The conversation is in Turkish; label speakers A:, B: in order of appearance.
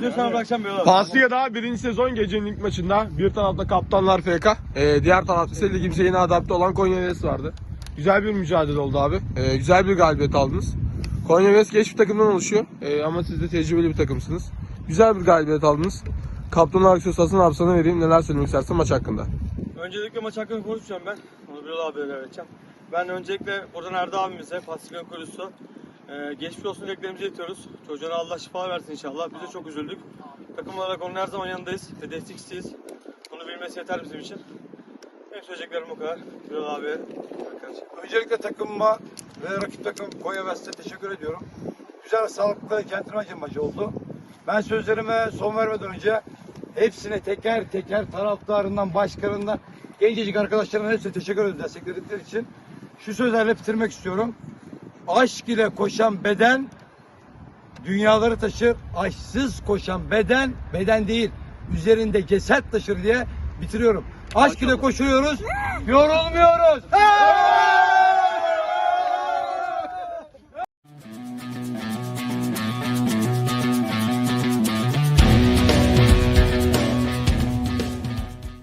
A: diyor sana bırakacağım Bilal abi.
B: Pasya'da birinci sezon gecenin ilk maçında bir tarafta kaptanlar FK, e, diğer tarafta ise ligimize yeni adapte olan Konya West vardı. Güzel bir mücadele oldu abi. E, güzel bir galibiyet aldınız. Konya West genç bir takımdan oluşuyor E, ama siz de tecrübeli bir takımsınız. Güzel bir galibiyet aldınız. Kaptan olarak söz Hasan abi sana vereyim. Neler söylemek istersen maç hakkında.
A: Öncelikle maç hakkında konuşacağım ben. Onu Bilal abiye vereceğim. Ben öncelikle buradan Erdo abimize, Pasifik Kurusu, e, geçmiş olsun dileklerimizi iletiyoruz. Çocuğuna Allah şifa versin inşallah. Biz de çok üzüldük. Takım olarak onun her zaman yanındayız ve destekçisiyiz. Bunu bilmesi yeter bizim için. Benim söyleyeceklerim bu kadar. Bilal abiye. arkadaşlar.
C: Öncelikle takımıma ve rakip takım Konya West'e teşekkür ediyorum. Güzel, sağlıklı, centilmence maçı oldu. Ben sözlerime son vermeden önce hepsine teker teker taraftarından, başkanından, gencecik arkadaşlarıma hepsine teşekkür ederim destekledikleri için. Şu sözlerle bitirmek istiyorum. Aşk ile koşan beden dünyaları taşır. Aşksız koşan beden, beden değil, üzerinde ceset taşır diye bitiriyorum. Aşk ile koşuyoruz, yorulmuyoruz. Hey!